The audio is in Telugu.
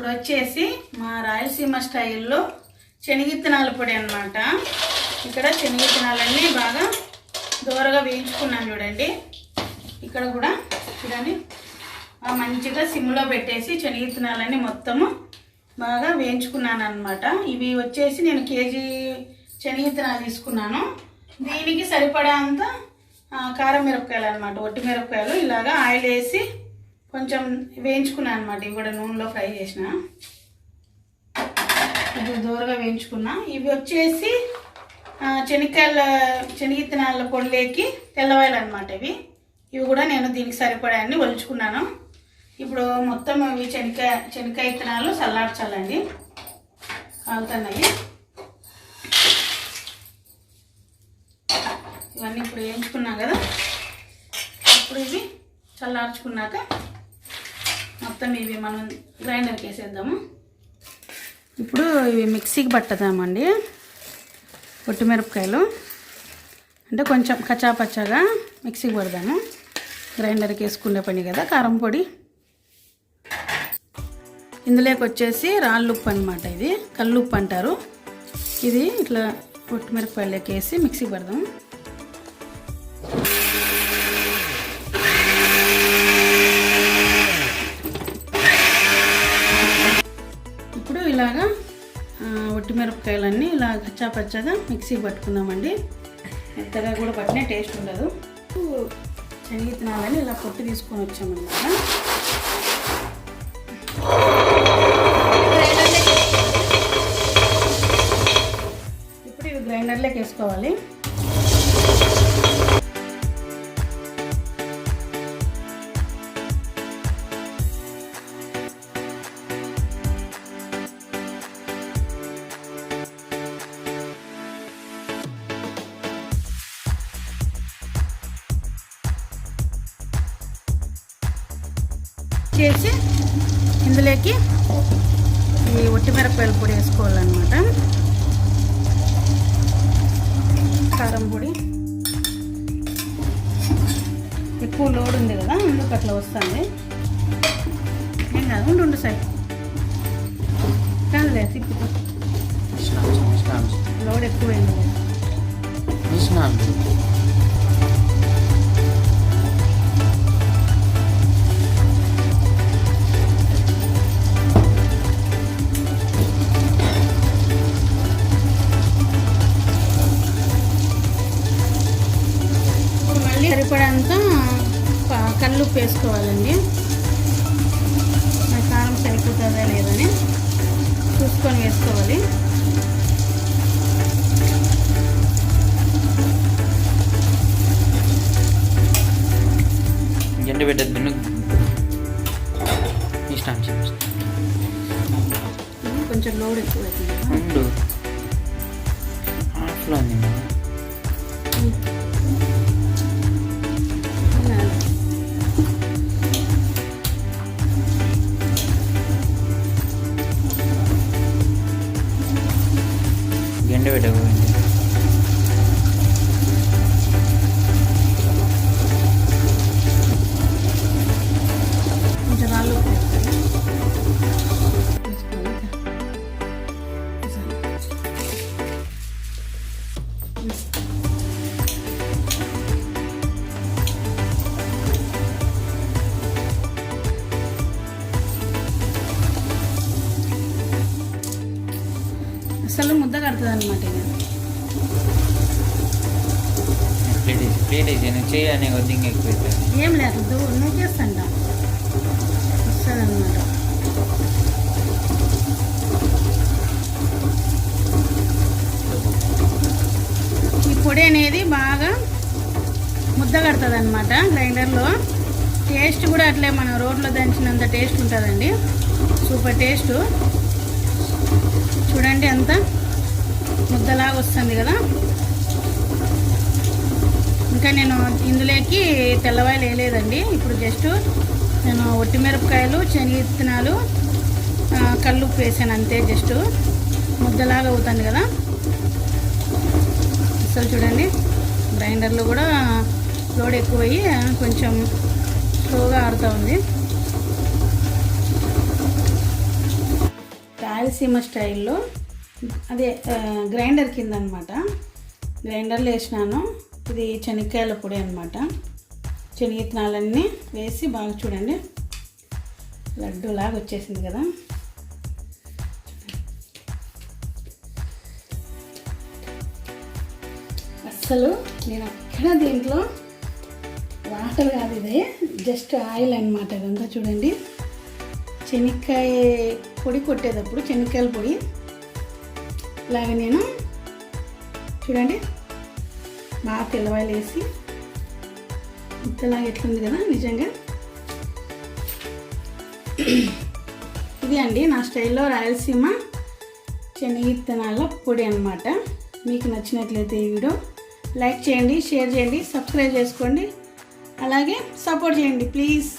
ఇప్పుడు వచ్చేసి మా రాయలసీమ స్టైల్లో శనగిత్తనాల పొడి అన్నమాట. ఇక్కడ శనగిత్తనాలన్నీ బాగా దూరగా వేయించుకున్నాను చూడండి. ఇక్కడ కూడా చూడండి. మంచిగా సిమ్లో పెట్టేసి శనగిత్తనాలన్నీ మొత్తము బాగా వేయించుకున్నాను అనమాట ఇవి వచ్చేసి నేను కేజీ శనగిత్తనాలు తీసుకున్నాను. దీనికి సరిపడా అంత కారం మిరపకాయలు అనమాట ఒట్టి మిరపకాయలు ఇలాగా ఆయిల్ వేసి కొంచెం వేయించుకున్నాను అనమాట ఇవి కూడా నూనెలో ఫ్రై చేసిన. ఇది దూరగా వేయించుకున్నా. ఇవి వచ్చేసి ఆ, శనక్కాయల శనగిత్తనాల పొడిలోకి తెల్లవాయలు అనమాట ఇవి. ఇవి కూడా నేను దీనికి సరిపడా అన్ని ఒలుచుకున్నాను. ఇప్పుడు మొత్తం ఇవి శనక్కాయ శనక్కాయ ఇత్తనాలు చల్లార్చాలండి. కాలుతున్నాయి. ఇవన్నీ ఇప్పుడు వేయించుకున్నాం కదా. ఇప్పుడు ఇవి చల్లార్చుకున్నాక మొత్తం ఇవి మనం గ్రైండర్కి వేసేద్దాము ఇప్పుడు ఇవి మిక్సీకి పట్టదామండి పొట్టిమిరపకాయలు అంటే కొంచెం కచ్చాపచ్చాగా మిక్సీకి పడదాము. గ్రైండర్కి వేసుకునే పని కదా కారం పొడి. ఇందులోకి వచ్చేసి రాళ్ళుప్పు అనమాట ఇది కల్లుప్పు అంటారు. ఇది ఇట్లా పొట్టిమిరపకాయలకి వేసి మిక్సీకి పడదాము. కచ్చా పచ్చగా మిక్సీకి పట్టుకుందామండి. మెత్తగా కూడా పట్టిన టేస్ట్ ఉండదు. శనగిత్తనాలని ఇలా పొట్టు తీసుకొని వచ్చామన్నమాట. ఇప్పుడు ఇవి గ్రైండర్లోకి వేసుకోవాలి. చేసి ఇందులోకి ఈ ఒట్టి మిరపకాయల పొడి వేసుకోవాలన్నమాట. కారం పొడి. ఎక్కువ లోడ్ ఉంది కదా అందుకు అట్లా వస్తుంది. ఏం కాదు ఉండు ఉండు సై కాదులే తిప్పుకో లోడ్ ఎక్కువైంది. కదా. ప- కల్లుప్పు వేసుకోవాలండి. మరి కారం సరిపోతుందా లేదని చూసుకొని వేసుకోవాలి. ఎండ పెట్టద్దు బిన్ను. ఇది కొంచెం లోడ్ ఎక్కువ అవుతుంది హాఫ్లో ఉంది. るる కడుతుంది అనమాట ఇది ప్లేట్ వేసి ప్లేట్ వేసి నేను చేయని కొద్ది ఇంకా ఎక్కువ ఏం లేదు నువ్వు చేస్తాంట వస్తుంది అనమాట ఈ పొడి అనేది బాగా ముద్ద కడుతుంది అనమాట గ్రైండర్లో. టేస్ట్ కూడా అట్లే మనం రోడ్లో దంచినంత టేస్ట్ ఉంటుందండి. Super taste. చూడండి ఎంత ముద్దలాగా వస్తుంది కదా. ఇంకా నేను ఇందులోకి తెల్లవాయలు వేయలేదండి. ఇప్పుడు జస్ట్ నేను ఒట్టిమిరపకాయలు శనగిత్తనాలు ఆ, కల్లుప్పు వేసాను అంతే జస్ట్. ముద్దలాగా అవుతుంది కదా. అసలు చూడండి గ్రైండర్లో కూడా లోడ్ ఎక్కువయ్యి కొంచెం స్లోగా ఆడుతూ ఉంది. రాయలసీమ స్టైల్లో అదే గ్రైండర్ కింద అనమాట గ్రైండర్లో వేసినాను. ఇది శనక్కాయల పొడి అనమాట శనగిత్తనాలన్నీ వేసి బాగా చూడండి. లడ్డూలాగా వచ్చేసింది కదా. అస్సలు నేను అక్కడ దీంట్లో వాటర్ కాదు ఇది జస్ట్ ఆయిల్ అనమాట ఇదంతా చూడండి. శనక్కాయ పొడి కొట్టేటప్పుడు శనక్కాయల పొడి ఇలాగ నేను చూడండి బాగా తెల్లవాయలు వేసి ఇంతలాగా ఎట్లుంది కదా నిజంగా. ఇది అండి నా స్టైల్లో రాయలసీమ శనగిత్తనాల పొడి అనమాట మీకు నచ్చినట్లయితే ఈ వీడియో లైక్ చేయండి షేర్ చేయండి సబ్స్క్రైబ్ చేసుకోండి. అలాగే సపోర్ట్ చేయండి ప్లీజ్.